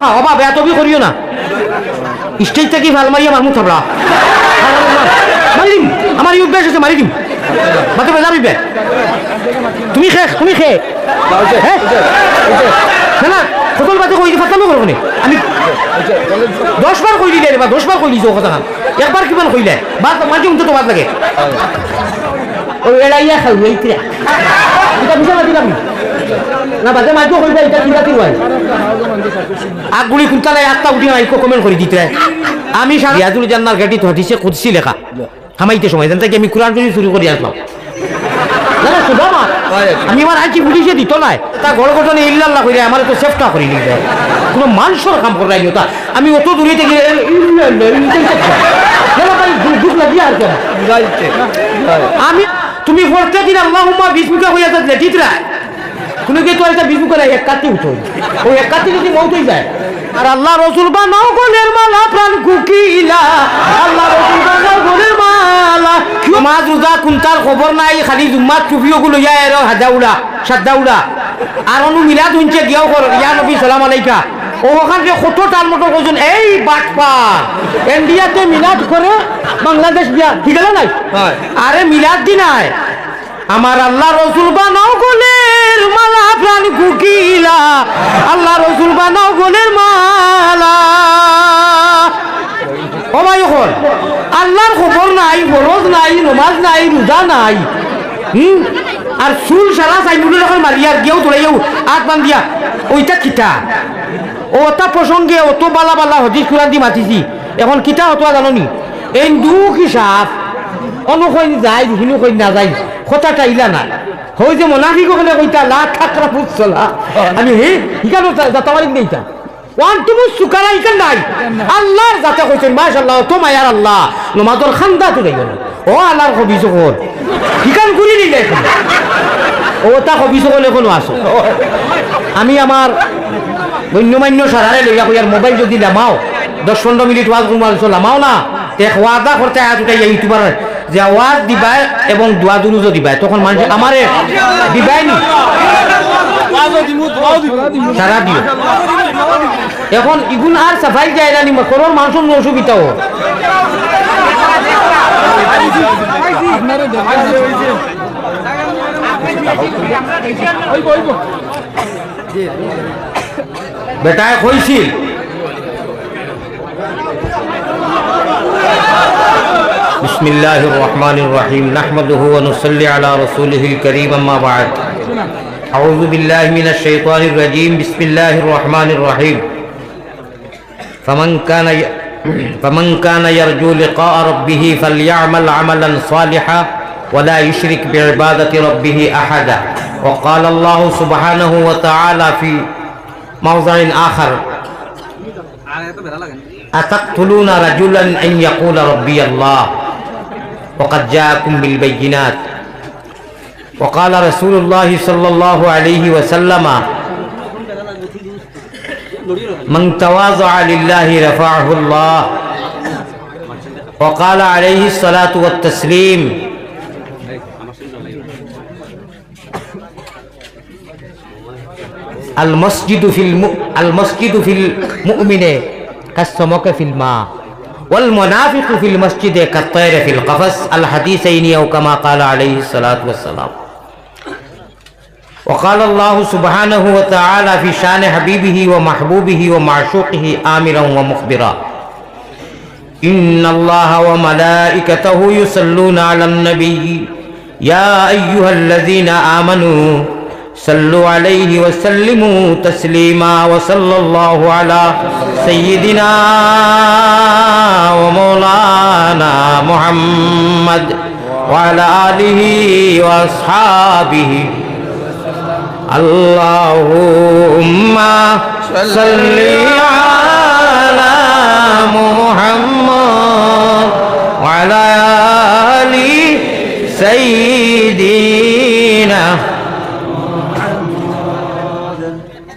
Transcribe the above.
অবা বেয়া তবি করিও না। স্টেজ থেকে ভালো মারি আমার মুখ থাপড়া? মারি দিম, আমার ইউ বেশ আছে, মারি দিম। মাতে বেজার হইবে। তুমি খে তুমি খে। না না সকল বাতে কই ফাতানো করব নি। আমি দশ বার কই দিলে বা দশ বার কই দিছো কথা একবার কিমান কইলে? বাদ মাঝে উঠতে তো বাদ লাগে। ও এড়াইয়া খাই এইটা এটা বুঝা না দিলাম না বাজে মাঝে কইবে এটা কিনা কি হয় আগগুলি কুন্তালে আটটা উঠি নাই কমেন্ট করে দিতে আমি রিয়াজুল জান্নার গাড়ি হাঁটিছে কুদসি লেখা হামাইতে সময় জানতে কি আমি কোরআন শরীফ চুরি করে আসলাম আমি আমার আইছি পুলিশে দিত নাই তা গড় ঘটনে ইল্লাল্লাহ কইরা আমার তো সেফটা করি নিতে কোনো মানুষের কাম করে নাই তা আমি অত দূরে থেকে দুঃখ লাগিয়ে আর কেন আমি তুমি পড়তে দিন আল্লাহ বিষ্ণুকে হইয়া থাকলে চিত্রা তুমি কি তো একটা বিষ্ণু করে এক কাতি উঠো ওই এক কাতি যদি মৌত হয়ে যায়? আর আল্লাহ রসুল গোলের মালা প্রাণ কুকিলা। আল্লাহ রসুল গোলের মালা। কুন্তার খবর নাই খালি জুম্মাত টুপিও গুলো ইয়া এর হাজাউলা সাদ্দাউলা। আর অনু মিলাদ গিয়াও কর ইয়া নবী সালাম আলাইকা। ওখান থেকে কত টাল মতো করছেন এই বাটপা ইন্ডিয়াতে মিলাদ করে বাংলাদেশ বিয়া ঠিক আছে নাই? আরে মিলাদ দিনায় আমার আল্লাহ রসুল বানাও গোলের মালা। প্রাণ কুকিলা। আল্লাহ রসুল বানাও গোলের মালা। সবাই হল আল্লাহর খবর নাই, ফরজ নাই, নমাজ নাই, রোজা নাই। হুম? আর চুল সারা চাইমুলের এখন মারিয়ার গিয়েও তোলাইও আট মান দিয়া। ওইটা কিতা? ওটা প্রসঙ্গে অত বালা বালা হদিস কুরান দি মাতিছি। এখন কিতা হতো জাননি? এই দুঃখ হিসাব অনুকইন যায় হিনু না যায় কথাটা ইলা না হই যে মোনাফিক হলে কইতা লা ঠাকরা ফুসলা আমি হে হিকানো যাতা মারিক নেইতা ওয়ান তুমি সুকারা ইকান নাই। আল্লাহর যাতে কইছেন মাশাআল্লাহ তো মায়ার আল্লাহ নমাজর খান্দা তো দেই ও আল্লাহর কবি সকল হিকান করি নি যাই ও তা কবি সকল এখনও আসো আমি আমার গণ্যমান্য সারারে লইয়া কইয়ার মোবাইল যদি লামাও দশ পনেরো মিনিট ওয়াজ রুমাল লামাও না তে ওয়াদা করতে আয়াত উঠাই ইউটিউবার যে আওয়াজ দিবাই এবং দোয়া দুরুজও দিবাই তখন মানুষ আমারে দিবাই নি সারা দিও। এখন ইগুন আর সাফাই যায় না নিমা করোর মানুষের অসুবিধাও বেটায় কইছিল بسم الله الرحمن الرحيم نحمده ونصلي على رسوله الكريم أما بعد أعوذ بالله من الشيطان الرجيم بسم الله الرحمن الرحيم فمن كان ي... فمن كان يرجو لقاء ربه فليعمل عملا صالحا ولا يشرك بعبادة ربه أحدا وقال الله سبحانه وتعالى في موضع آخر أتقتلون رجلا أن يقول ربي الله وقد جاءكم بالبينات وقال رسول الله صلى الله عليه وسلم من تواضع لله رفعه الله وقال عليه الصلاة والتسليم المسجد في الم... المسجد في المؤمن كالسمك في الماء والمنافق في المسجد كالطير في القفص الحديثين أو كما قال عليه الصلاة والسلام. وقال الله سبحانه وتعالى في شان حبيبه ومحبوبه ومعشوقه آمرا ومخبرا. إن الله وملائكته يصلون على النبي يا أيها الذين آمنوا صلوا عليه وسلموا تسليما وصلى الله على سيدنا ومولانا محمد وعلى آله وأصحابه. اللهم صل على